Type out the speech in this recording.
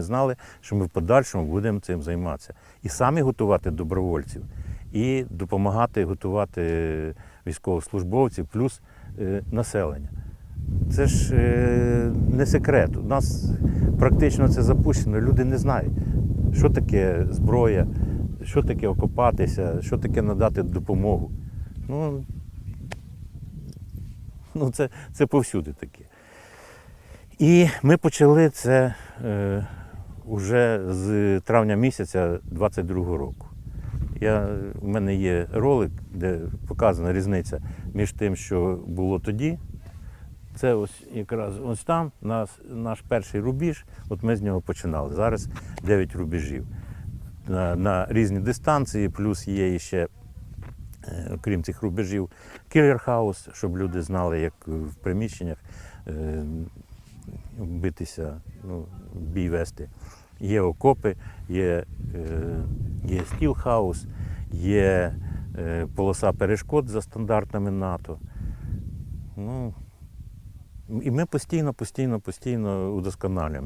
ми знали, що ми в подальшому будемо цим займатися. І самі готувати добровольців, і допомагати готувати військовослужбовців, плюс е, населення. Це ж е, не секрет. У нас практично це запущено. Люди не знають, що таке зброя, що таке окопатися, що таке надати допомогу. Ну, ну це, це повсюди таке. І ми почали це е, вже з травня місяця 22-го року. Я, у мене є ролик, де показана різниця між тим, що було тоді. Це ось якраз ось там наш, наш перший рубіж, от ми з нього починали. Зараз 9 рубежів на, на різні дистанції, плюс є ще, е, окрім цих рубежів, кілерхаус, щоб люди знали, як в приміщеннях е, битися, ну, бій вести. Є окопи, є, е, є стілхаус, є е, полоса перешкод за стандартами НАТО. Ну, і ми постійно, постійно, постійно удосконалюємо.